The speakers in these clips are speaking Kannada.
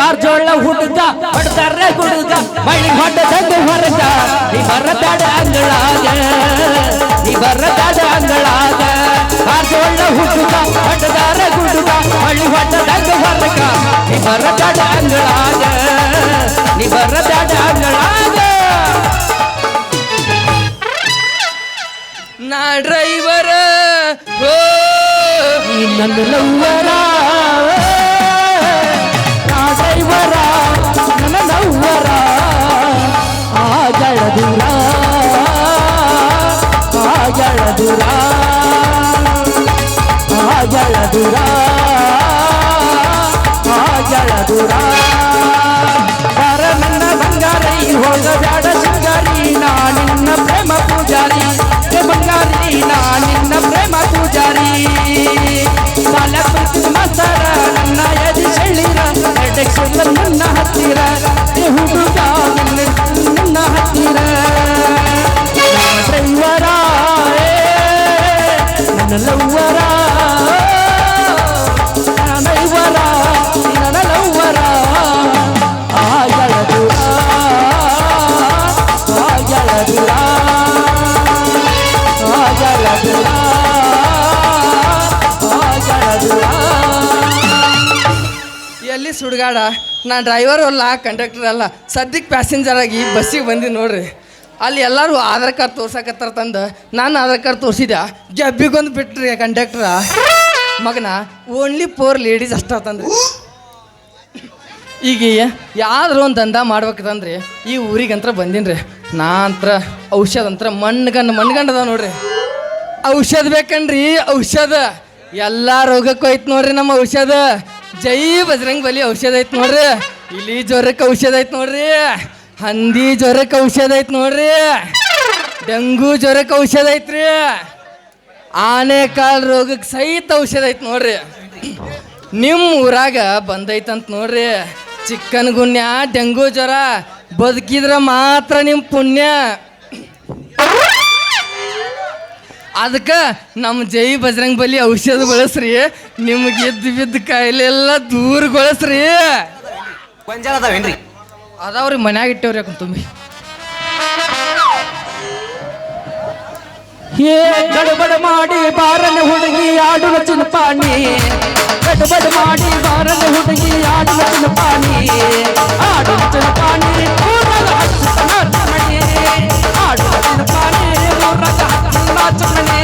ಕಾರ್ ಹುಡುಗ ಹೊಡ್ತಾರ ಹುಡುಗ ಮಳಿ ಹೊಡ್ಡ ತಂದು ಹೊರಗ ನೀ ಬರತಾಡ ಅಂಗಳಾಗ ನೀ ಬರತಾಡ ಅಂಗಳಾಗ ಕಾರ್ ಜೋಳ ಹುಡುಗ ಹೊಡ್ದಾರ ಹುಡುಗ ಮಳಿ ಹೊಡ್ಡ ತಂದು ಹೊರಗ ನೀ ಬರತಾಡ ಅಂಗಳಾಗ ನೀ ಬರತಾಡ ಅಂಗಳಾಗ ನಾ ಡ್ರೈವರ ನನ್ನ ಲವ್ವರ నవ్వరా నన్న నవ్వరా ఆగళదురా ఆగళదురా ఆగళదురా ನನ್ನ ಹತ್ತಿರ ಹುಡುಗ ನನ್ನ ಹತ್ತಿರ. ನನ್ನ ಲವ್ವರ ಸುಡ್ಗಾಡ ನಾ ಡ್ರೈವರ್ ಅಲ್ಲ ಕಂಡಕ್ಟರ್ ಅಲ್ಲ ಸದ್ಯಕ್ಕೆ ಪ್ಯಾಸೆಂಜರ್ ಆಗಿ ಬಸ್ಸಿಗೆ ಬಂದು ನೋಡ್ರಿ. ಅಲ್ಲಿ ಎಲ್ಲರೂ ಆಧಾರ್ ಕಾರ್ಡ್ ತೋರ್ಸಕತ್ತಾರ ತಂದು, ನಾನು ಆಧಾರ್ ಕಾರ್ಡ್ ತೋರಿಸಿದೆ ಜಬ್ಬಿಗೊಂದು ಬಿಟ್ರಿ ಕಂಡಕ್ಟ್ರ ಮಗನ ಓನ್ಲಿ ಫೋರ್ ಲೇಡೀಸ್ ಅಷ್ಟ ತಂದ್ರಿ. ಈಗ ಯಾವ್ದಾರು ಒಂದು ದಂಧ ಮಾಡ್ಬೇಕಂದ್ರೆ ಈ ಊರಿಗಂತ್ರ ಬಂದೀನಿ ನಾ ಅಂತ್ರ ಔಷಧ ಅಂತ್ರ ಮಣ್ಗಂಡ್ ಮಣ್ಗಂಡ್ ಅದಾವ ನೋಡ್ರಿ. ಔಷಧ ಬೇಕನ್ರಿ, ಔಷಧ. ಎಲ್ಲ ರೋಗಕ್ಕೂ ಐತ್ ನೋಡ್ರಿ ನಮ್ಮ ಔಷಧ. ಜೈ ಬಜರಂಗ್ ಬಲಿ ಔಷಧ ಐತ್ ನೋಡ್ರಿ. ಇಲಿ ಜ್ವರಕ್ಕೆ ಔಷಧ ಐತ್ ನೋಡ್ರಿ. ಹಂದಿ ಜ್ವರಕ್ಕೆ ಔಷಧ ಐತ್ ನೋಡ್ರಿ. ಡೆಂಗು ಜ್ವರಕ್ಕೆ ಔಷಧ ಐತ್ರಿ. ಆನೆ ಕಾಲ್ ರೋಗಕ್ಕೆ ಸಹಿತ ಔಷಧ ಐತ್ ನೋಡ್ರಿ. ನಿಮ್ಮ ಊರಾಗ ಬಂದೈತಂತ ನೋಡ್ರಿ. ಚಿಕ್ಕನ್ ಗುನ್ಯ ಡೆಂಗು ಜ್ವರ, ಬದುಕಿದ್ರೆ ಮಾತ್ರ ನಿಮ್ಮ ಪುಣ್ಯ. ಅದಕ್ಕೆ ನಮ್ಮ ಜೈ ಬಜರಂಗ್ ಬಲಿ ಔಷಧ ಬಳಸ್ರಿ. ನಿಮ್ಗೆ ಎದ್ದು ಬಿದ್ದ ಕಾಯಿಲೆ ಎಲ್ಲ ದೂರಗೊಳಿಸ್ರಿ ಬಳಸ್ರಿ ಅದಾವೇನ್ರಿ ಅದಾವ್ರಿ ಮನ್ಯಾಗ ಇಟ್ಟವ್ರಿ ಯಾಕಂತ ತುಂಬಿ. ಏ ಗಡಬಡ ಮಾಡಿ ಬಾರನ ಹುಡುಗಿ ಆಡುವ ಚಿನ್ಪಾಣಿ. ಗಡಬಡ ಮಾಡಿ ಬಾರನ ಹುಡುಗಿ ಆಡುವ ಆಡು ಆಡುವ ಚಿನ್ಪಾಣಿ. Don't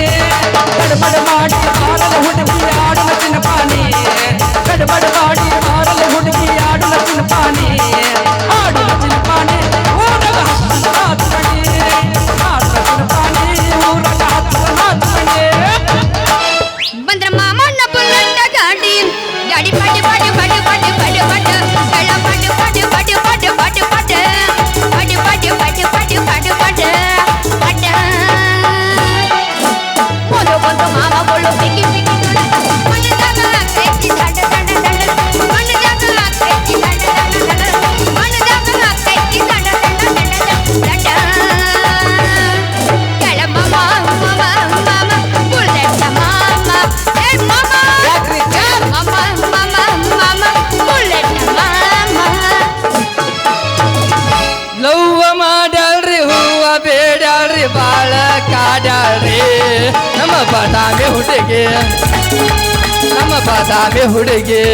ನಮ್ಮ ಬಾದಾಮಿ ಹುಡುಗಿ.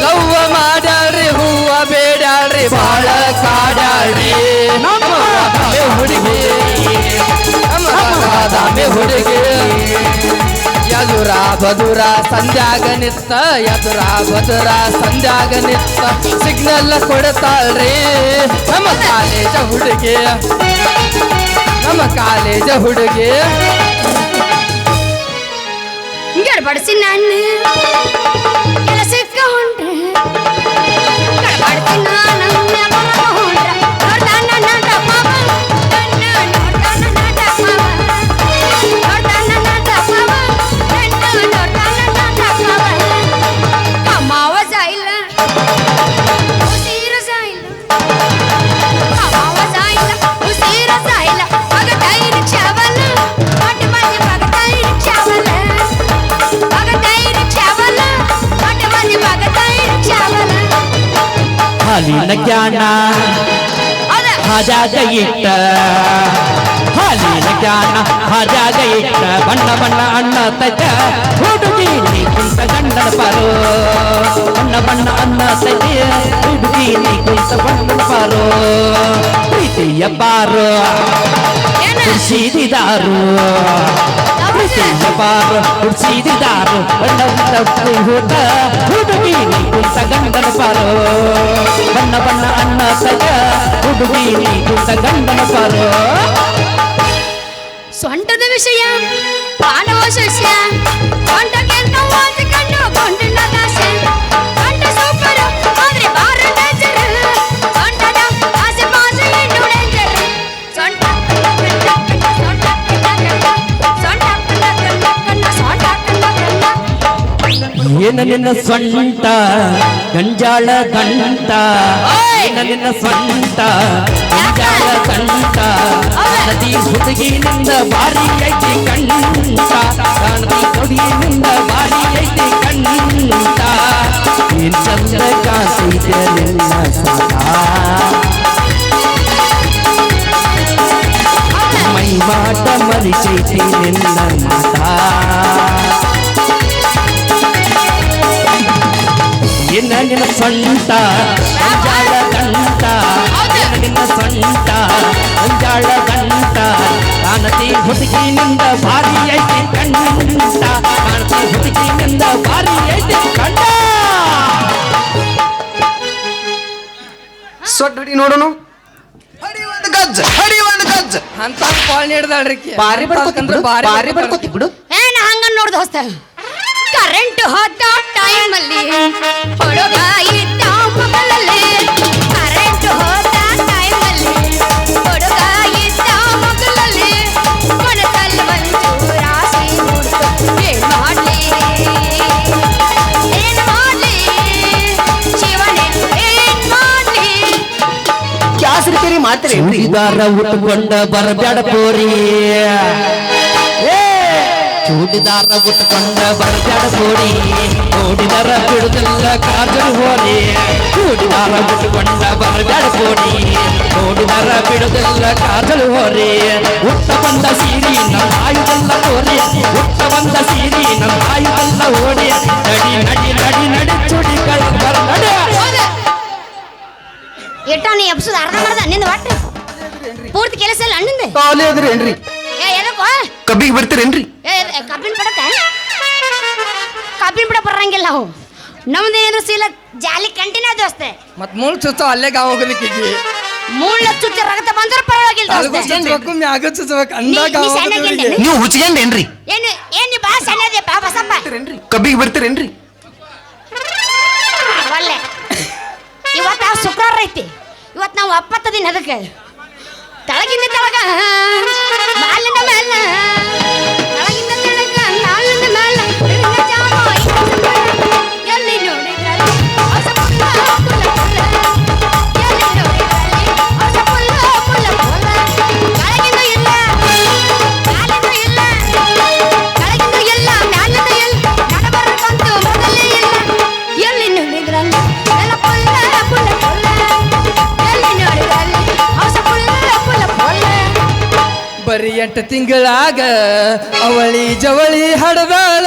ಲವ್ವ ಮಾಡ್ಯಾಳ್ರಿ ಹೂವ ಬೇಡಾಳ್ರಿ ಬಾಳ ಕಾಡಾಳ್ರಿ ನಮ್ಮ ಬಾದಾಮಿ ಹುಡುಗಿ. ನಮ್ಮ ಬಾದಾಮಿ ಹುಡುಗಿ. ಯದುರ ಬದುರ ಸಂಧ್ಯಾಗ ನಿತ್ತ, ಯದುರ ಬದುರ ಸಂಧ್ಯಾಗ ನಿತ್ತ ಸಿಗ್ನಲ್ ಕೊಡ್ತಾಳ್ರಿ. ನಮ್ಮ ಕಾಲೇಜ ಹುಡುಗಿ. ನಮ್ಮ ಕಾಲೇಜ ಹುಡುಗಿ. ಬಡಿಸಿ ನಾನು. ಜ್ಞಾನ ಹೌದ ಹಾಜಾಗ ಇಟ್ಟ? ಹಾಲಿನ ಜ್ಞಾನ ಹಾಜಾಗ ಇಟ್ಟ? ಬಣ್ಣ ಬಣ್ಣ ಅಣ್ಣ ತಜ ಹುಡುಗಿ ಕುಂತ ಗಂಡನ ಪಾರು. ಬಣ್ಣ ಬಣ್ಣ ಅನ್ನ ತಜ ಹುಡುಗಿ ಕುಂತ ಗಂಡನ ಪಾರು. ಪ್ರೀತಿಯ ಪಾರು. ಏನ? ಪ್ರೀತಿಯ ಪಾರು ಕುರ್ಸಿದಿದಾರು ಬಣ್ಣ ಬಣ್ಣ ಊಟ ಹುಡುಗಿ ಕುಂತ ಪಾರು ಬಣ್ಣ ಬಣ್ಣ ಅನ್ನ ತಜ್ಜ ಹುಡುಗಿ ಕುಂತ ಪಾರು ಸೊಂಟದ ವಿಷಯ ಪಾನವ ಸಸ್ಯ ಸೊಂಟಕ್ಕೆ ಕಣ್ಣ ಏನ ನಿನ್ನ ಸ್ವಂಟ ಗಂಜಾಳ ಗಂಟ ಏನ ನಿನ್ನ ಸ್ವಂಟ ಗಂಜಾಳ ಗಂಟ ನದಿ ಹುಡುಗಿನಿಂದ ಬಾರಿ ಐತಿ ಕಂಟ ನದಿ ಹುಡುಗಿನಿಂದ ಬಾರಿ ಐತಿ ಕಂಟ ಏನ್ ಚಂದ ಕಾಸೈತೆ ನಿನ್ನ ಸಾಕ ಮೈ ಮಾಟ ಮರಿಸೈತಿ ನಿನ್ನ ಮಾತಾ ಎನ್ನ ನಿನ್ನ ಸ್ವಂಟ ಅಂಜಾಳ ಗಂಟ ಎನ್ನ ನಿನ್ನ ಸ್ವಂಟ ಅಂಜಾಳ ಗಂಟ. ಕಾಣತಿ ಹುಡುಗಿನಿಂದ ಭಾರಿ ಐತಿ ಕಂಟ ಕಾಣತಿ ಹುಡುಗಿನಿಂದ ಭಾರಿ ಐತಿ ಕಂಡ ಸೊಟ್ಟ ಹಿಡಿ ನೋಡೋನು. ಹಡಿ ಒಂದು ಗಜ್ಜ ಹಡಿ ಒಂದು ಗಜ್ಜ. ಅಂತ ಕಾಲ್ ನೀಡ್ದಾಳ್ರಿ ಬಾರಿ ಬಡ್ಕೋತಿ ಬಿಡು ಬಾರಿ ಬಡ್ಕೋತಿ. ಬಿಡು. ಏನ ಹಂಗ ನೋಡ್ದು ದೋಸ್ತ ಕರೆಂಟ್ ಹೋದ ಟೈಮಲ್ಲಿ ಹುಡುಗ ಇದ್ದ ಮಗಳಲ್ಲಿ ಕರೆಂಟ್ ಹೋದ ಟೈಮಲ್ಲಿ ಹುಡುಗ ಇದ್ದ ಮಗಳಲ್ಲಿ ಮನದಲ್ಲಿ ಒಂದು ರಾಶಿ ಮೂಡ್ತು ಏನ್ ಮಾಡ್ಲಿ ಏನ್ ಮಾಡ್ಲಿ ಶಿವನೇ ಏನ್ ಮಾಡ್ಲಿ ಗ್ಯಾಸ್ ರಿಪೇರಿ ಮಾಡ್ತೀರಿ ಚೂಡಿದಾರ ಉಟ್ಕೊಂಡ ಬರಬ್ಯಾಡ ಪೋರಿ ಏ ಚೂಡಿದಾರ ಉಟ್ಕೊಂಡ ಬರಬ್ಯಾಡ ಪೋರಿ ನೋಡಿದಾರ ಬಿಡುದಿಲ್ಲ ಕಾಜಲ್ ಹೋರಿ ಚೂಡಿದಾರ ಉಟ್ಕೊಂಡ ಬರಬ್ಯಾಡ ಪೋರಿ ನೋಡಿದಾರ ಬಿಡುದಿಲ್ಲ ಕಾಜಲ್ ಹೋರಿ ಹುಟ್ಟ ಬಂದ ಸೀರಿ ನಮ್ಮ ಆಯುಧಲ್ಲ ಹೋರಿ ಹುಟ್ಟ ಬಂದ ಸೀರಿ ನಮ್ಮ ಆಯುಧಲ್ಲ ಓಡಿ ನಡಿ ನಡಿ ನಡಿ ನಡಿ ಚೂಡಿ ಕಳ ಬರ ನಡೆ ಹೌದ ಎಟ್ಟ ನೀ ಎಬ್ಸುದು ಅರ್ಧ ಮಾಡ್ದ ನಿಂದ ಒಟ್ಟು ಪೂರ್ತಿ ಕೆಲಸ ಇಲ್ಲ ಅಣ್ಣಿಂದ ಕಾಲೇ ಅದ್ರಿ ಏನ್ರಿ ಏ ಎದಕ್ಕೋ ಕಬ್ಬಿಗೆ ಬರ್ತೀರೇನ್ರಿ? ಏ ಏ, ಕಬ್ಬಿನ ಬಿಡಕ್ಕ ಕಬ್ಬಿನ ಬಿಡ ಬರಂಗಿಲ್ಲ ಅವು. ನಮ್ದೇನಿದ್ರು ಸೀಲ ಜಾಲಿ ಕಂಟಿನ್ಯೂ ದೋಸ್ತೆ. ಮತ್ ಮೂಳ್ ಚುಚ್ಚ ಅಲ್ಲೇ ಗಾವ ಹೋಗೋದಕ್ಕೆ ಮೂಳ ಚುಚ್ಚ ರಗತ ಬಂದ್ರೆ ಪರವಾಗಿಲ್ಲ ದೋಸ್ತೆ. ಚುಚ್ಚಬೇಕು ಮ್ಯಾಗ ಚುಚ್ಚಬೇಕು ನೀ- ಅಂದಾಗ ನೀ. ನೀವು ಹುಚ್ಕೊಂಡೇನ್ರಿ ಏನು ಏನ್ ನೀ ಬಾ ಸಣ್ಣದೆ ಬಾ ಬಸಪ್ಪ. ಕಬ್ಬಿಗೆ ಬರ್ತೀರೇನ್ರಿ? ಒಳ್ಳೆ ಇವತ್ತು ಶುಕ್ರವಾರ ಐತಿ. ಇವತ್ತು ನಾವು ಅಪ್ಪತ್ತ ದಿನ ಅದಕ್ಕೆ. ತಳಗಿಂದ ತಳಗ ಮಾಲಿನ ಮೇಲ ಎಂಟು ತಿಂಗಳಾಗ ಅವಳಿ ಜವಳಿ ಹಡದಾಳ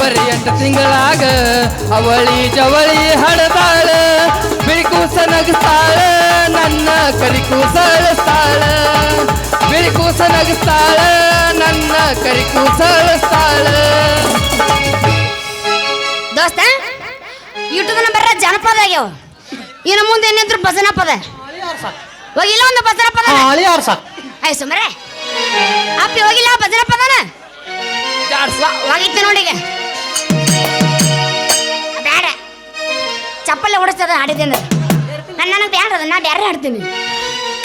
ಬರೀ ಎಂಟು ತಿಂಗಳಾಗ ಅವಳಿ ಜವಳಿ ಹಡದಾಳ ಬಿಳಿಕೂಸ ನಗಸ್ತಾಳ ನನ್ನ ಕರಿಕೂಸ ಅಳಿಸ್ತಾಳ ಬಿಳಿಕೂಸ ನಗಸ್ತಾಳ ನನ್ನ ಕರಿಕೂಸ ಅಳಿಸ್ತಾಳ ದೋಸ್ತ ಯೂಟ್ಯೂಬ್ನ ಬರ ಜನಪದ ಆಗ್ಯಾವ ಇನ್ನು ಮುಂದೆ ಏನಿದ್ರು ಭಜನಾ ಪದ ಹೋಗಿಲ್ಲ ಒಂದು ಭಜನಾ ಪದ ಆಯ್ ಸುಮ್ರೆ ಅಪ್ಪಿ ಹೋಗಿಲ್ಲ ಭದ್ರಪ್ಪ ಪದನ ಹೋಗಿತ್ತು ನೋಡಿ ಈಗ. ಬೇಡ ಚಪ್ಪಲಿ ಓಡಿಸ್ತದ ಹಾಡಿದ್ದೇನೆ. ನನ್ನ ನನಗೆ ಬ್ಯಾಡ ಅದ ನಾ ಬ್ಯಾರೆ ಹಾಡ್ತೀನಿ.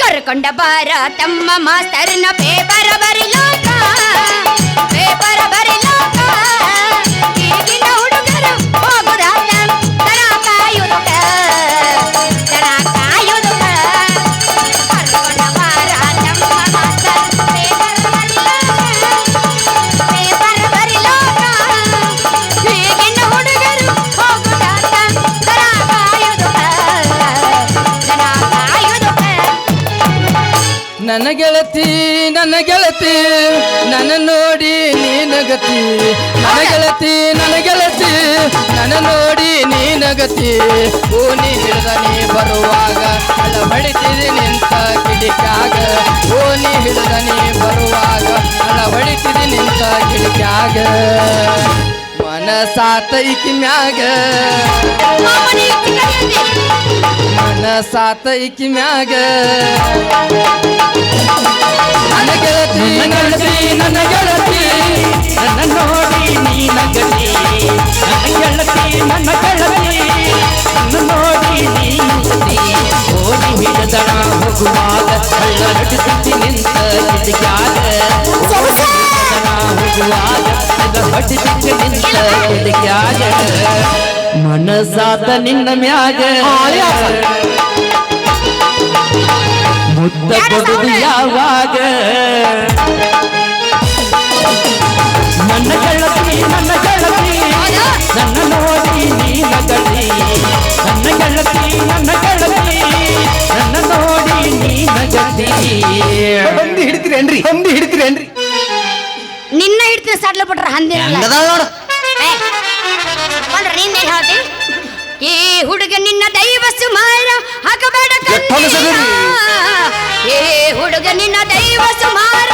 ಕರ್ಕೊಂಡ ಬಾರ ತಮ್ಮ ಮಾಸ್ತರ್ನ ಪೇಪರ್ ಬರಿಲೋಕ. ಪೇಪರ್ ಬರಿಲೋಕ. ಈಗಿನ ನನ್ನ ಗೆಳತಿ ನನ್ನ ಗೆಳತಿ ನನ್ನ ನೋಡಿ ನೀನಗತಿ ನನ್ನ ಗೆಳತಿ ನನ್ನ ಗೆಳತಿ ನನ್ನ ನೋಡಿ ನೀನಗತಿ ಓನಿ ಹಿಡಿದ ನೀ ಬರುವಾಗ ಅಳ ಬಡಿತೀನಿ ನಿಂತ ಕಿಡಿಕ್ಯಾಗ ಓನಿ ಹಿಡಿದ ನೀ ಬರುವಾಗ ಅಳ ಬಡಿತೀನಿ ನಿಂತ ಕಿಡಿಕ್ಯಾಗ ಮನಸಾತ ಇಕಿ ಮ್ಯಾಗ. ಮನಸಾತ ಇಕಿ ಮ್ಯಾಗ ನನ್ನ ಗೆಳತಿ ಗೆಳತಿ ನನ್ನ ಗೆಳತಿ. ನನ್ನ ನೋಡಿ ನೀನಗತಿ ನನ್ನ ಗೆಳತಿ ನನ್ನ ಗೆಳತಿ. ನನ್ನ ನೋಡಿ ನೀ ಓಡಿ ಹಿಡಿದಣ ಹೋಗುವಾಗ ಕಳ್ಳ ನಟಿಸುತ್ತಿ ನಿಂತ ಕಿಡಿಕ್ಯಾಗ ಹಿಡಿದಣ ಹಳ್ಳ ಬಿಟ್ಟು ನಿಂತ ಮನಸಾದ ನಿನ್ನ ಮ್ಯಾಗ. ಮುದ್ದ ಕೊಡುದು ಯಾವಾಗ? ನನ್ನ ಗೆಳತಿ ನನ್ನ ಗೆಳತಿ ನನ್ನ ನೋಡಿ ನೀನ ಗತಿ ನನ್ನ ಗೆಳತಿ ನನ್ನ ಗೆಳತಿ ನನ್ನ ನೋಡಿ ನೀನ ಗತಿ ಬಂದು ಹಿಡಿತೀರೇನ್ರಿ? ಬಂದು ಹಿಡಿತೀರೇನ್ರಿ? ನಿನ್ನ ಹಿಡ್ತೀನಿ ಸಡ್ಲ ಬಿಟ್ರ ಹಂದಿನಲ್ಲ ನೋಡು. ಹೇಳ್ತಿ? ಈ ಹುಡುಗ ನಿನ್ನ ದೈವ ಸುಮಾರ ಹಾಕಬೇಡ ಏ ಹುಡುಗ ನಿನ್ನ ದೈವ ಸುಮಾರ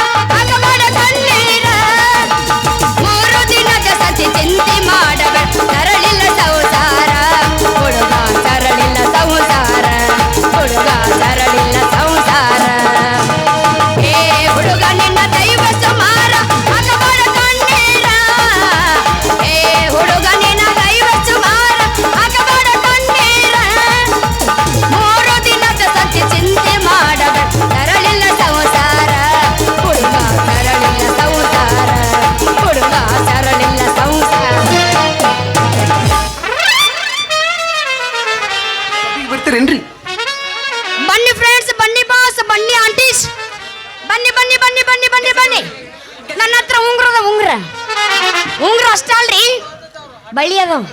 ಬಳ್ಳಿ ಅದಾವ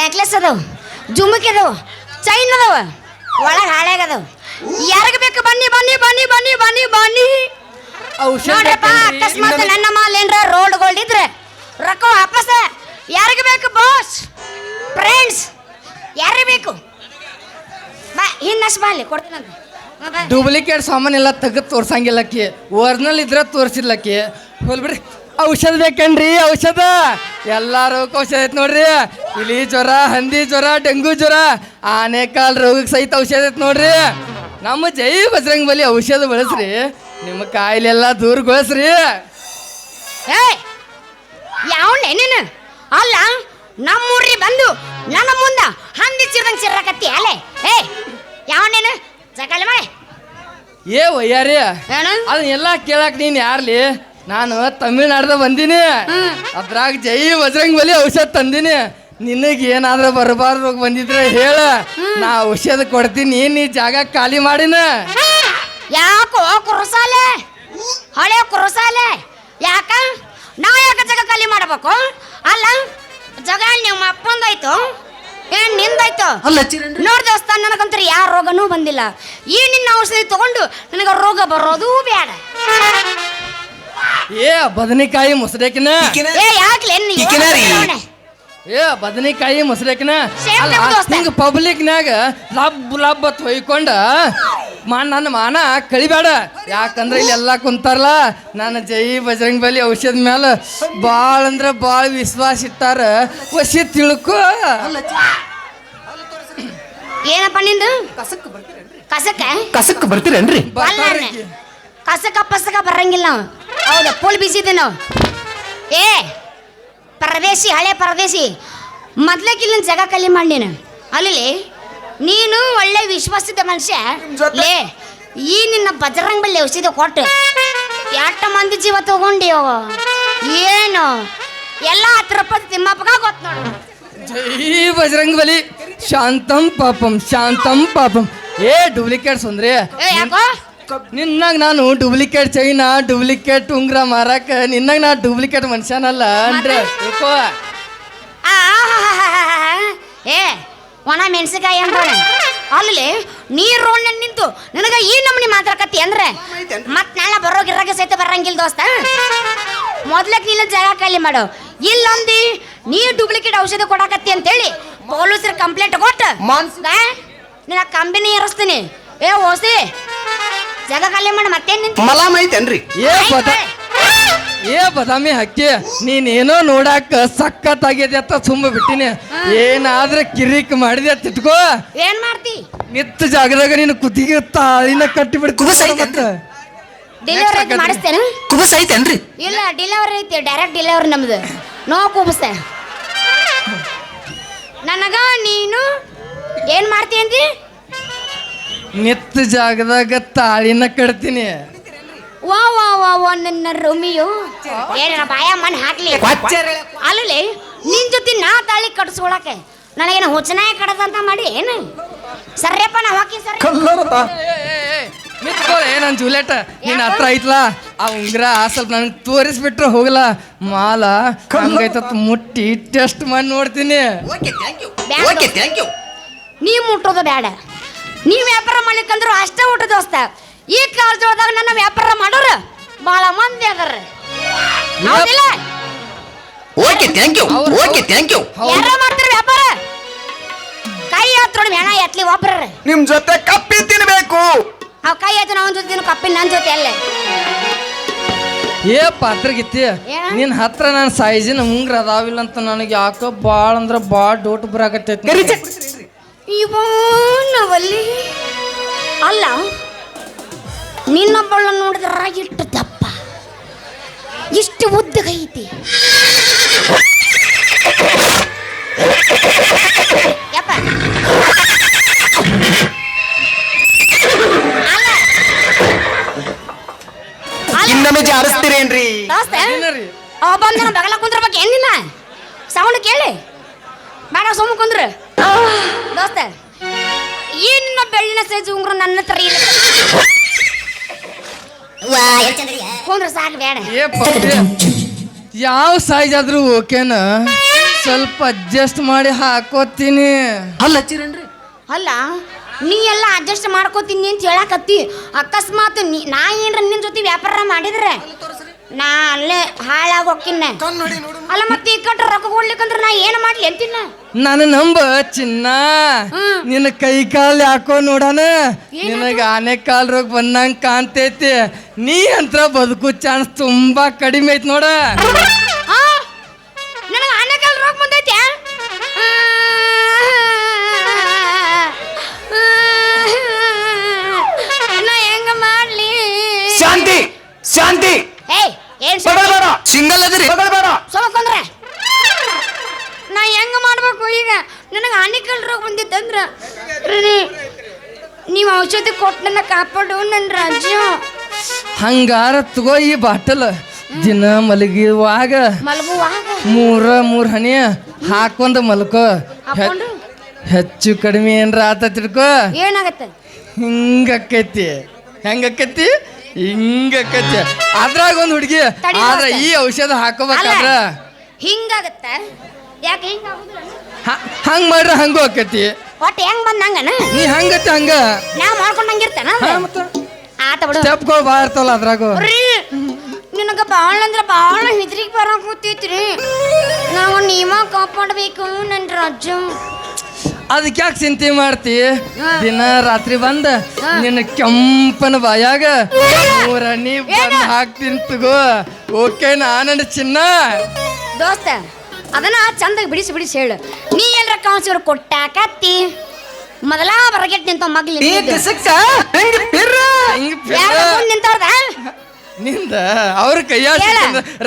ನೆಕ್ಲೆಸ್ ಅದಾವ ಜುಮುಕಿ ಅದಾವ ಚೈನ್ ಅದಾವ ಒಳಗೆ ಹಾಳ್ಯಾಗ ಅದಾವ. ಯಾರಿಗೆ ಬೇಕು ಬನ್ನಿ ಬನ್ನಿ ಬನ್ನಿ ಬನ್ನಿ ಬನ್ನಿ ಬನ್ನಿ. ನೋಡ್ರಪ್ಪ. ಅಕಸ್ಮಾತ್ ನನ್ನ ಮಾಲ್ ಏನ್ರ ಇದ್ರೆ ರೊಕ್ಕ ವಾಪಸ್ ಯಾರಿಗೆ ಬೇಕು ಬಾಸ್ ಫ್ರೆಂಡ್ಸ್ ಯಾರಿಗೆ ಬೇಕು? ಬಾ ಇನ್ನಷ್ಟು ಬಾ ಅಲ್ಲಿ ಕೊಡ್ತೀನಂತ. ಡೂಪ್ಲಿಕೇಟ್ ಸಾಮಾನೆಲ್ಲ ತೆಗೆದು ತೋರ್ಸಂಗಿಲ್ಲಕ್ಕೆ ಒರ್ಜಿನಲ್ ಇದ್ರೆ ತೋರಿಸಿಲ್ಲಕ್ಕೆ ಹೋಲ್ಬಿಡ್ರಿ ಔಷಧ ಬೇಕೇನ್ರಿ? ಔಷಧ? ಎಲ್ಲಾರು ಔಷಧ ಐತೆ ನೋಡ್ರಿ. ಇಲಿ ಜ್ವರ ಹಂದಿ ಜ್ವರ ಡೆಂಗು ಜ್ವರ ಆನೆಕಾಲ್ ರೋಗಕ್ಕೆ ಸಹಿತ ಔಷಧ ಐತೆ ನೋಡ್ರಿ. ನಮ್ಮ ಜೈ ಬಜರಂಗ ಬಲಿ ಔಷಧ ಬಳಸ್ರಿ. ನಿಮ್ಮ ಕಾಯಿಲೆಲ್ಲ ದೂರಗೊಳಿಸ್ರಿ. ಏಯ್! ಯಾವಣ್ಣ ನೀನು ಅಲ್ಲ ನಮ್ಮೂರಿ ಬಂದು ನನ್ನ ಮುಂದ ಹಂದಿ ಚಿರ್ದಂಗ್ ಚಿರಕತ್ತಿ ಅಲೆ? ಏ ಯಾವನೇನು ಸಕಾಲ ಮಾಡಿ. ಏ ಒಯ್ಯಾರಿ ಏನು? ಅದನ್ನೆಲ್ಲ ಕೇಳಕ್ ನೀನ್ ಯಾರ್ಲಿ? ನಾನು ತಮಿಳ್ನಾಡ್ದ ಬಂದೀನಿ. ಅದ್ರಾಗ ಜೈ ವಜ್ರಂಗ್ ಬಲಿ ಔಷಧ ತಂದೀನಿ. ನಿನಗೆ ಏನಾದ್ರೂ ಬರಬಾರ್ದು ಬಂದಿದ್ರೆ ಹೇಳ. ನಾ ಔಷಧ ಕೊಡ್ತೀನಿ ನೀ ಜಾಗ ಖಾಲಿ ಮಾಡಿನ. ಯಾಕೋ ಕುರುಸಾಲೆ? ಹಳೆ ಕುರುಸಾಲೆ? ಯಾಕ? ನಾ ಯಾಕ ಜಾಗ ಖಾಲಿ ಮಾಡಬೇಕು? ಅಲ್ಲ ಜಾಗ ನಿಮ್ಮ ಅಪ್ಪಂದಾಯ್ತು. ಏನ್ ನಿಂದಾಯ್ತು. ನೋಡ್ ದೋಸ್ತ ನನಗಂತರ ಯಾವ ರೋಗನೂ ಬಂದಿಲ್ಲ. ಈ ನಿನ್ನ ಔಷಧಿ ತಗೊಂಡು ನನಗೆ ರೋಗ ಬರೋದು ಬೇಡ. ಏ ಬದನೆಕಾಯಿ ಮೊಸರೇಕಿನ? ಏ ಯಾಕ್ಲೆ? ಏ ಬದನೆಕಾಯಿ ಮೊಸರೇಕಿನ? Same ಅಲ್ಲ ನಾಗ ದೋಸ್ತ. ಹಿಂಗ ಪಬ್ಲಿಕ್ನಾಗ ಲಬ್ ಲಬ್ ತೊಯ್ಕೊಂಡ ಹೊಯ್ಕೊಂಡ ಮಾ ನನ್ನ ಮಾನ ಕಳಿಬೇಡ. ಯಾಕಂದ್ರೆ ಇಲ್ಲಿ ಎಲ್ಲ ಕುಂತಾರಲ್ಲ ನಾನು ಜೈ ಬಜರಂಗ್ ಬಲಿ ಔಷಧ ಮೇಲೆ ಭಾಳ ಅಂದ್ರೆ ಭಾಳ ವಿಶ್ವಾಸ ಇಟ್ಟಾರ. ವಸಿ ತಿಳ್ಕೊ. ಏನಪ್ಪ ನಿಂದು? ಕಸಕ್ಕ? ಕಸಕ್ ಬರ್ತೀರೇನ್ರಿ? ಬರ್ತಾರ್ರಿ. ಕಸಕ ಪಸಕ ಬರಂಗಿಲ್ಲ ನಾವು ಹೌದು ಫುಲ್ ಬಿಸಿ ಇದ್ದೀವಿ ನಾವು. ಏ ಪರದೇಶಿ ಹಳೆ ಪರದೇಶಿ. ಮೊದ್ಲಕ್ಕಿಲ್ಲ ಜಗ ಕಲಿ ಮಾಡಿ ನೀನು. ಅಲ್ಲಿ ನೀನು ಒಳ್ಳೆ ವಿಶ್ವಾಸಿತ ಮನುಷ್ಯ. ಲೇ ಈ ನಿನ್ನ ಬಜರಂಗ ಬಲ್ಲಿ ಔಷಧ ಕೊಟ್ಟು. ಎಟ್ಟ ಮಂದಿ ಜೀವ ತಗೊಂಡಿ ಏನು? ಎಲ್ಲ ಹತ್ತು ರೂಪಾಯಿ ತಿಮ್ಮಪ್ಪಗ ಗೊತ್ತು ನೋಡು. ಜೈ ಬಜರಂಗ ಬಲಿ. ಶಾಂತಂ ಪಾಪಂ ಶಾಂತಂ ಪಾಪಂ. ಏ ಡೂಪ್ಲಿಕೇಟ್ಸ್ ಅಂದ್ರೆ ಏ ಯಾಕೋ? ನಿನ್ನಾಗ ನಾನು ಡೂಪ್ಲಿಕೇಟ್ ಚೈನಾ ಡೂಪ್ಲಿಕೇಟ್ ಉಂಗ್ರ ಮಾರಕ ನಿನ್ನಾಗ ನಾ ಡೂಪ್ಲಿಕೇಟ್ ಮನುಷ್ಯನಲ್ಲ ಅಂದ್ರೆ ಏಕೋ ಏ ಒಣ ಮೆಣಸಿಕಾಯಿ ಅಂತಾನೆ ಅಲ್ಲಿ ನೀರ್ ರೋಡ್ ನಿಂತು ನನಗ ಈ ನಮ್ನಿ ಮಾತಾಡಕತ್ತಿ ಅಂದ್ರೆ ಮತ್ ನಾಳೆ ಬರೋಗಿರಾಗ ಸಹಿತ ಬರಂಗಿಲ್ಲ ದೋಸ್ತ ಮೊದ್ಲಕ್ ಇಲ್ಲಿ ಜಾಗ ಖಾಲಿ ಮಾಡು ಇಲ್ಲೊಂದಿ ನೀ ಡೂಪ್ಲಿಕೇಟ್ ಔಷಧ ಕೊಡಕತ್ತಿ ಅಂತೇಳಿ ಪೊಲೀಸರು ಕಂಪ್ಲೇಂಟ್ ಕೊಟ್ಟು ನಿನ್ನ ಕಂಬಿನಿ ಏರಿಸ್ತೀನಿ ಏ ಓಸಿ ಜಾಗ ಖಾಲಿ ಮಾಡು ಮತ್ತೆ ನಿಂತು ಮಲಾಮ್ ಐತೇನ್ರಿ? ಏ ಬದ ಏ ಬದಾಮಿ ಹಕ್ಕಿ ನೀನೇನೋ ನೋಡಾಕ ಸಖತ್ತಾಗಿದೆ ಅಂತ ಸುಮ್ಮ ಬಿಟ್ಟಿನಿ. ಏನಾದ್ರೆ ಕಿರಿಕ್ ಮಾಡಿದೆ ತಿಟ್ಕೋ. ಇಟ್ಕೋ ಏನ್ ಮಾಡ್ತಿ? ನಿತ್ತ ಜಾಗದಾಗ ನೀನು ಕುದಿಗೆ ತಾಳಿನ ಕಟ್ಟಿ ಕುಬುಸ ಐತೆ ಡೆಲಿವರಿ. ಮಾಡಿಸ್ತೇನೆ? ಕುಬಸ್ ಐತೇನ್ರಿ? ಇಲ್ಲ ಡೆಲಿವರಿ ಐತಿ ಡೈರೆಕ್ಟ್ ಡೆಲಿವರಿ ನಮ್ದು. ನೋ ಕೂಪಿಸ್ತೆ ನನಗ ನೀನು ಏನ್ ಮಾಡ್ತಿ ಅಂದಿ? ನಿತ್ತ ಜಾಗದಾಗ ತಾಳಿನ ಕಟ್ತೀನಿ. ವಾ ವಾ ವಾ ವಾ ನನ್ನ ರೋಮಿಯೋ. ಏನ ಬಾಯ ಮನ್ ಹಾಕ್ಲಿ. ಅಲ್ಲಿ ನಿನ್ ಜೊತೆ ನಾ ತಾಳಿ ಕಟ್ಸ್ಕೊಳಕ್ಕೆ. ನನಗೇನು ಹುಚ್ಚನಾಯ ಕಡದಂತ ಮಾಡಿ ಏನು? ಸರ್ಯಪ್ಪ ನಾ ಹಾಕಿ ಸರ್. ನಿತ್ಕೊಳ್ಳೆ ನನ್ ಜೂಲೆಟ್ ನಿನ್ನ ಹತ್ರ ಐತ್ಲಾ? ಆ ಉಂಗ್ರ ಸ್ವಲ್ಪ ನನಗೆ ತೋರಿಸ್ಬಿಟ್ರೆ ಹೋಗಲ್ಲ. ಮಾಲ ಹಂಗೈತ ಮುಟ್ಟಿ ಟೆಸ್ಟ್ ಮಾಡಿ ನೋಡ್ತೀನಿ. Okay thank you okay thank you ನೀ ಮುಟ್ಟೋದು ಬೇಡ ನೀ ವ್ಯಾಪಾರ ಮಾಡ್ಲಿಕ್ಕಂದ್ರು ಅಷ್ಟೇ ಊಟ ದೋಸ್ತ. ಈ ಕಾಲದೊಳದಾಗ ನನ್ನ ವ್ಯಾಪಾರ ಮಾಡೋರು ಬಹಳ ಮಂದಿ ಅದಾರ. ಹೌದಿಲ್ಲ? Okay thank you okay thank you ಯಾರ ಮಾಡ್ತಾರೆ ವ್ಯಾಪಾರ? ಕೈ ಹತ್ರ ಹೆಣ ಎತ್ಲಿ ಒಬ್ರ ನಿಮ್ ಜೊತೆ ಕಪ್ಪಿ ತಿನ್ಬೇಕು. ಅವ್ ಕೈ ಹತ್ರ ಅವನ ಜೊತೆ ತಿನ್ನು ಕಪ್ಪಿ ನನ್ನ ಜೊತೆ ಅಲ್ಲೇ. ಏ ಪಾತ್ರಗಿತ್ತಿ ನಿನ್ ನಿನ್ನ ಹತ್ರ ನನ್ನ ಸೈಜಿನ ಉಂಗ್ರ ಅದಾವಿಲ್ಲ ಅಂತ ನನಗೆ ಯಾಕೋ ಭಾಳ ಅಂದ್ರೆ ಭಾಳ ಡೌಟ್ ಬರಾಕತ್ತೈತಿ ಇವನವಲ್ಲಿ? ಅಲ್ಲ ನಿನ್ನೊಬ್ಬಳ ನೋಡಿದ್ರ ಇಷ್ಟು ದಪ್ಪ. ಇಷ್ಟು ಉದ್ದಗೈತಿ ಯಪ್ಪ. ಇನ್ನೊಮ್ಮೆ ಜಾರಿಸ್ತೀರೇನ್ರಿ? ಬಂದ ನನ್ನ ಬಗಲ ಕುಂದ್ರಬೇಕು ಏನಿಲ್ಲ ಸೌಂಡ್ ಕೇಳಿ. ಬೇಡ ಸುಮ್ಮ ಕುಂದ್ರ. ದೋಸ್ತ ಇನ್ನು ಬೆಳ್ಳಿನ ಸೈಜ್ ಉಂಗ್ರ ನನ್ನ ಹತ್ರ ಇಲ್ಲ. ಕುಂದ್ರ ಸಾಕು ಬೇಡ. ಏ ಪಪ್ಪಿ ಯಾವ ಸೈಜ್ ಆದ್ರೂ ಓಕೆನ ಸ್ವಲ್ಪ ಅಡ್ಜಸ್ಟ್ ಮಾಡಿ ಹಾಕೋತೀನಿ. ಅಲ್ಲ ಹಚ್ಚಿರೇನ್ರಿ? ಅಲ್ಲ ನೀ ಎಲ್ಲ ಅಡ್ಜಸ್ಟ್ ಮಾಡ್ಕೋತೀನಿ ಅಂತ ಹೇಳಕತ್ತಿ. ಅಕಸ್ಮಾತ್ ನೀ ನಾ ಏನ್ರ ನಿನ್ನ ಜೊತೆ ವ್ಯಾಪಾರ ಮಾಡಿದ್ರೆ? ನಾ ಅಲ್ಲೇ ಹಾಳಾಗೋಕಿನ್ನ ಅಲ್ಲ ಮತ್ತೆ ಈ ಕಟ್ಟ ರೊಕ್ಕ ಕೊಡ್ಲಿಕ್ಕಂದ್ರೆ ನಾ ಏನು ಮಾಡ್ಲಿ ಅಂತಿನ್ನ ನಾನು ನಂಬ ಚಿನ್ನ ಹ್ಮ್. ನಿನ್ನ ಕೈ ಕಾಲು ಯಾಕೋ ನೋಡಣ ಏನಾತು? ನಿನಗೆ ಆನೆ ಕಾಲ್ ರೋಗ ಬಂದಂಗ ಕಾಣ್ತೈತಿ ನೀ ಅಂತ ಬದುಕು ಚಾನ್ಸ್ ತುಂಬಾ ಕಡಿಮೆ ಐತಿ ನೋಡ ಆ? ನನಗೆ ಆನೆಕಲ್ ರೋಗ ಬಂದೈತೆ ನಾ ಹೆಂಗ ಮಾಡ್ಲಿ ಶಾಂತಿ ಶಾಂತಿ ಸಿಂಗಲ್ ಅದರಿ. ಬೇಡ ನಾ ಹೆಂಗ ಮಾಡ್ಬೇಕು ಈಗ? ನನಗೆ ಆನಿಕಲ್ ರೋಗ ಬಂದಿತ್ತಂದ್ರ ನೀವು ಔಷಧಿ ಕೊಟ್ಟು ನನ್ನ ಕಾಪಾಡು ನನ್ನ ರಾಜ್ಯ. ಹಂಗಾರ ತಗೋ ಈ ಬಾಟಲ್. ದಿನ ಮಲಗಿರುವಾಗ ಮಲಗುವಾಗ? ಮೂರ ಮೂರ್ ಹನಿ ಹಾಕೊಂಡ್ ಮಲ್ಕೋ. ಹೆ- ಹೆಚ್ಚು ಕಡಿಮೆ ಏನ್ರ ಆತ ತಿಳ್ಕೋ ಏನಾಗತ್ತೆ? ಹಿಂಗಕ್ಕೈತಿ. ಹೆಂಗಕ್ಕೈತಿ? ಹಿಂಗಕ್ಕೈತಿ ಅದ್ರಾಗ ಒಂದು ಹುಡುಗಿ ತಡಿ ಆದ್ರ. ಈ ಔಷಧ ಹಾಕೋಬೇಕಾದ್ರ ಅಲ್ಲ, ಹಿಂಗಾಗತ್ತ. ಯಾಕೆ ಹಿಂಗಾಗುದಿಲ್ಲ ಹಂಗೆ ಮಾಡ್ರ ಹಂಗೂ ಆಕೈತಿ. ಒಟ್ಟು ಹೆಂಗ್ ಬಂದಂಗನ ನೀ ಹಂಗತಿ ಹಂಗ. ನಾ ಮಾಡ್ಕೊಂಡಂಗಿರ್ತಾನ ಹಾ, ಮತ್ತ? ಆತ ಬಿಡು. ಸ್ಟೆಪ್ಗಳು ಭಾಳ ಇರ್ತಾವಲ್ಲ ಅದ್ರಾಗ. ರೀ ನಿನಗ ಬಾಳ ಅಂದ್ರ ಬಾಳ ಹೆದ್ರಿಗ್ ಬರಕ್ ಕೂತೈತ್ರಿ. ನಾವು ನೀವ ಕಾಪಾಡ್ಬೇಕು ನನ್ನ ರಾಜ್ಯ. ಅದಕ್ಕೆ ಯಾಕೆ ಚಿಂತೆ ಮಾಡ್ತಿ? ದಿನ ರಾತ್ರಿ ಬಂದ ನಿನ್ನ ಕೆಂಪನ ಬಾಯಾಗ ಮೂರನಿ ಬಂದು? ಹಾಕ್ತೀನಿ ತಗೋ. ಓಕೆ ನನ್ನ ಚಿನ್ನ. ದೋಸ್ತ ಅದನ್ನ ಚಂದ ಬಿಡಿಸಿ ಬಿಡಿಸಿ ಹೇಳು. ನೀ ಎಲ್ರ ಕೌನ್ಸಿಲರ್ ಕೊಟ್ಟಾಕತ್ತಿ ಮೊದಲ ಬರಗೆಟ್ ನಿಂತ ಮಗ್ಲಿ ಹೆಂಗ್ ನಿಂತವ್ರದ? ನಿಂದ ಅವ್ರ ಕೈಯಾಗಿ ಹೇಳ.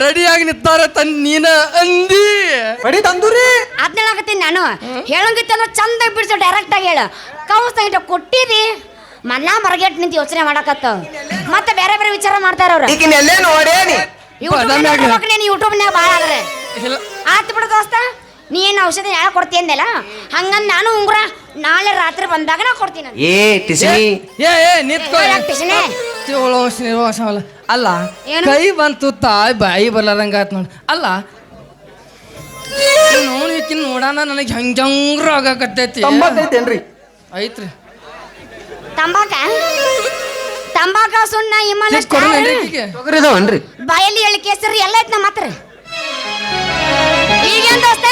ರೆಡಿಯಾಗಿ ನಿಂತಾರ ತನ್ ನೀನ ಅಂದಿ. ಬಡಿ ತಂದೂರಿ. ಅದ್ನ ಹೇಳಕತ್ತೀನಿ ನಾನು. ಹೇಳಂಗಿತ್ತ ಚಂದ ಬಿಡ್ಸ ಡೈರೆಕ್ಟ್ ಆಗಿ ಹೇಳು. ತಗಿಟ ಕೊಟ್ಟಿದಿ? ಮೊದಲ ಮರಗೆಟ್ ನಿಂತು ಯೋಚನೆ ಮಾಡಕತ್ತ. ಮತ್ತೆ ಬೇರೆ ಬೇರೆ ವಿಚಾರ ಮಾಡ್ತಾರ ಅವ್ರ. ಈಗ ಎಲ್ಲೇ ನೋಡೇನಿ. ನೀನು ಯೂಟ್ಯೂಬ್ನ್ಯಾಗ ಭಾಳ ಆದ್ರೆ. ಆತ್ ಬಿಡು ದೋಸ್ತ. ನೀ ಏನು ಔಷಧಿ ಯಾಕೆ ಕೊಡ್ತಿ ಅಂದೆಲ್ಲ? ಹಂಗಂದ್ ನಾನು ಉಂಗುರ ನಾಳೆ ರಾತ್ರಿ ಬಂದಾಗ ನಾ ಕೊಡ್ತೀನಿ. ಏ ಟಿಸನಿ ಏ ಏ ನಿಂತ್ಕೋ. ಟಿಸನೆ? ಅಲ್ಲ? ಕೈ ಬಂತು ತಾಯಿ ಬಾಯಿ ಬರ್ಲಾರಂಗ ಆಯ್ತು ನೋಡಿ. ಅಲ್ಲ ನೋಡಿ ನೋಡಣ ನೋಡಾನ ನನಗೆ ಹೆಂಗ್ ಜಂಗ್ರ ಆಗಕತ್ತೈತಿ? ತೊಂಬತ್ತೈತೇನ್ರಿ ಐತ್ರಿ. ತಂಬಾಕ? ತಂಬಾಕ ಸುಣ್ಣ ಇಮಲ ತೊಗರಿದವನ್ರಿ ಬಾಯಲ್ಲಿ ಹೇಳಿ ಕೇಸರಿ ಎಲ್ಲ ಐತ್ ನಮ್ಮ ಹತ್ರ. ಈಗೇನ್ ದೋಸ್ತ?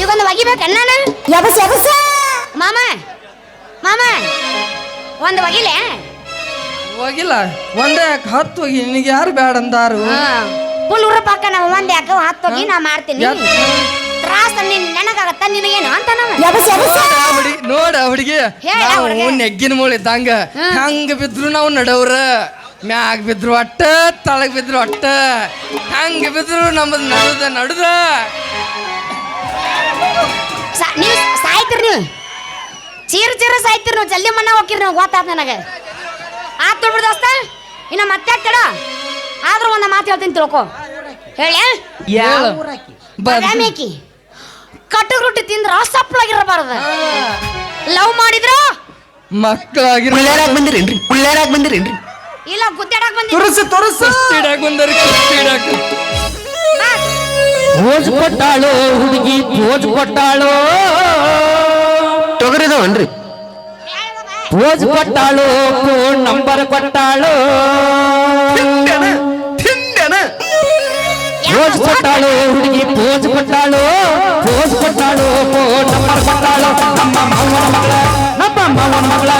ಈಗೊಂದು ಒಗಿಬೇಕ ನಾನು ಎಬಸ್ ಎಬಸ್. ಮಾಮ ಮಾಮ ಒಂದು ಒಗಿಲೆ? ಹೋಗಿಲ್ಲ. ಒಂದೇ ಯಾಕೆ ಹತ್ತು ಹೋಗಿ? ನಿನಗೆ ಯಾರು ಬೇಡ ಅಂದಾರು? ಫುಲ್ ಉರುಪಾಕ ನಾವು ಒಂದ್ ಹತ್ತು ಹೋಗಿ ನಾ ಮಾಡ್ತೀನಿ. ಯಾಕ್? ತ್ರಾಸ ನಿನ್ ನನಗಾಗತ್ತ? ನಿನಗೇನು ಅಂತ ನಾವು? ನೋಡ ಆ ಹುಡುಗಿ ನೋಡ ಹುಡುಗಿ. ಹೇಳ ಆ ನಾವು ಹುಡ್ಗಿ. ನೆಗ್ಗಿನ ಮೂಳೆ ಇದ್ದಂಗ. ಹಂಗ ಬಿದ್ರು ನಾವು ನಡವ್ರ. ಮ್ಯಾಗ ಬಿದ್ರು ಅಟ್ಟ ತಳಗ್ ಬಿದ್ರು ಅಟ್ಟ. ಹಂಗ ಬಿದ್ರು ನಮ್ಮದ್ ನಡುದ ನಡುದ. ಸಾಯ್ತಿರ್ ನೀವು ಚೀರ್ ನೀವು? ಚೀರ ಚೀರ ಸಾಯ್ತಿರಿ ನೀವು? ಜಲ್ದಿ ಮನ್ನ ಹೋಗಿರ್ ನೀವು? ಗೊತ್ತಾದ ನನಗೆ. ಆತ್ ನೋಡ್ಬಿಡು ದೋಸ್ತ. ಇನ್ನ ಮತ್ತೆ ಕಡ ಆದ್ರೂ ಒಂದು ಮಾತು ಹೇಳ್ತೀನಿ ತಿಳ್ಕೊ. ಹೇಳ. ಬಾದಾಮಿಕಿ. ಕಟ್ಟುಗ್ ರೊಟ್ಟಿ ತಿಂದ್ರ ಸಪ್ಲಾಗಿರಬಾರ್ದು ಲವ್ ಮಾಡಿದ್ರ? ಮಕ್ಕಳಾಗಿರ ಪುಳ್ಳೇರಾಗ ಬಂದಿರೇನ್ರಿ? ಪುಳ್ಳೇರಾಗ ಬಂದಿರೇನ್ರಿ? ಇಲ್ಲ ಗುದ್ದಾಡಕ್ ಬಂದಿ ತುರುಸು ತುರುಸು. ಕುಸ್ತಿಡಾಕ್ ಬಂದಾರ ಕುಸ್ತಿಡಾಕ್ ಪೋಜ್ ಕೊಟ್ಟಾಳು ಹುಡುಗಿ ಭೋಜ್ ಕೊಟ್ಟಾಳು. ತೊಗರಿದಾವನ್ರಿ? ಪೋಜ್ ಕೊಟ್ಟಾಳು ಫೋನ್ ನಂಬರ್ ಕೊಟ್ಟಾಳು ತಿಂಡೆನ ತಿಂಡೆನ ಪೋಜ್ ಕೊಟ್ಟಾಳು ಹುಡುಗಿ ಪೋಜ್ ಕೊಟ್ಟಾಳು ಪೋಜ್ ಕೊಟ್ಟಾಳು ಫೋನ್ ನಂಬರ್ ಕೊಟ್ಟಾಳು ನಮ್ಮ ಮಾವನ ಮಗಳ ನಮ್ಮ ಮಾವನ ಮಗಳ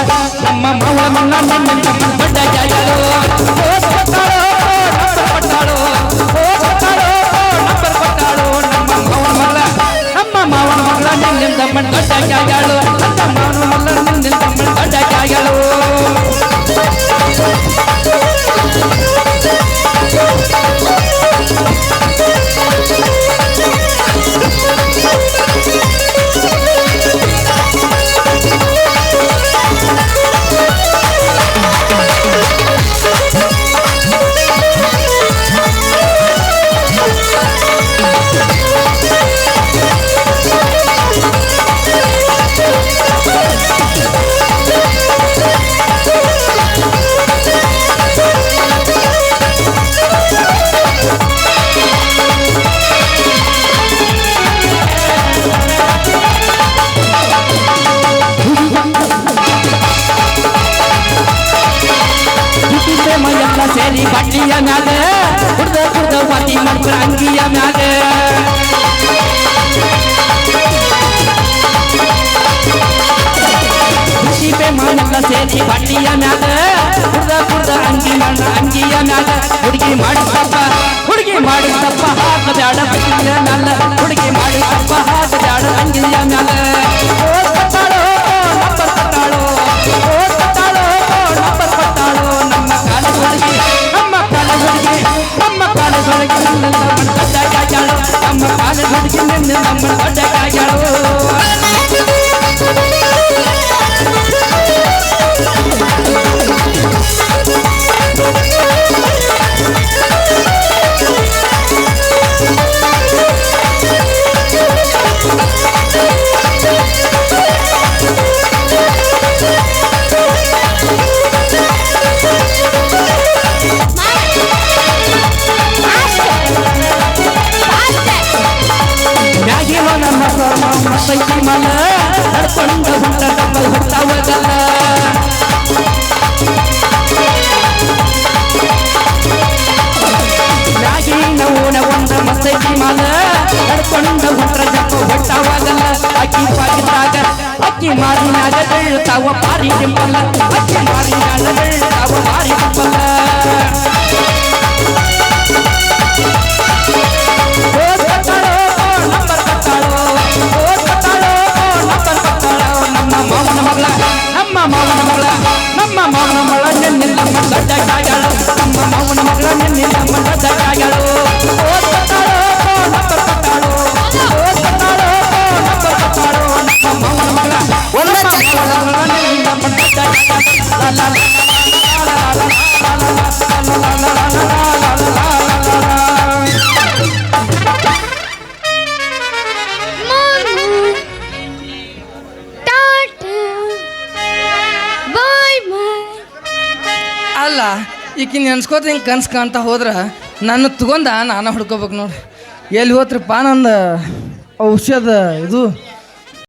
ನಮ್ಮ ಮಾವನ ಮಗಳ ನನ್ನ ನಮ್ಮ ದೊಡ್ಡ ಜಾಯಗಳು ಪೋಜ್ ಕೊಟ್ಟಾಳು ತಮ್ಮನ್ ಕಟ್ಟಕ್ಕಾಗಲು ತಮ್ಮನು ಮಲ್ಲನ ಮುಂದಿನ ತಮ್ಮನ್ ಕಟ್ಟಕ್ಕಾಗಲು मती मन प्रांगिया में आ खुशी पे मन कसे थी भटिया में आ गए अंगी मन अंगिया में आ गए ಹುಡುಗಿ ಮಾಡಿ ತಪ್ಪ ಹುಡುಗಿ ಮಾಡಿ ತಪ್ಪ ಹಾಕಬ್ಯಾಡ ಮ್ಯಾಲ ಹುಡುಗಿ ಮಾಡಿ ತಪ್ಪ ಹಾಕಬ್ಯಾಡ ಅಂಗಿಲ್ಲ ಮ್ಯಾಲ நம்ம காதல் நம்ம தொட்ட காய்களோ হারির মালা ಈಕಿ ನೆನ್ಸ್ಕೋತ ಹಿಂಗೆ ಕನ್ಸು ಕಾಣ್ತಾ ಹೋದ್ರೆ ನನ್ನ ತಗೊಂಡ ನಾನು ಹುಡ್ಕೋಬೇಕು ನೋಡಿ. ಎಲ್ಲಿ ಹೋತ್ರಪ್ಪ ನಂದು ಔಷಧ ಇದು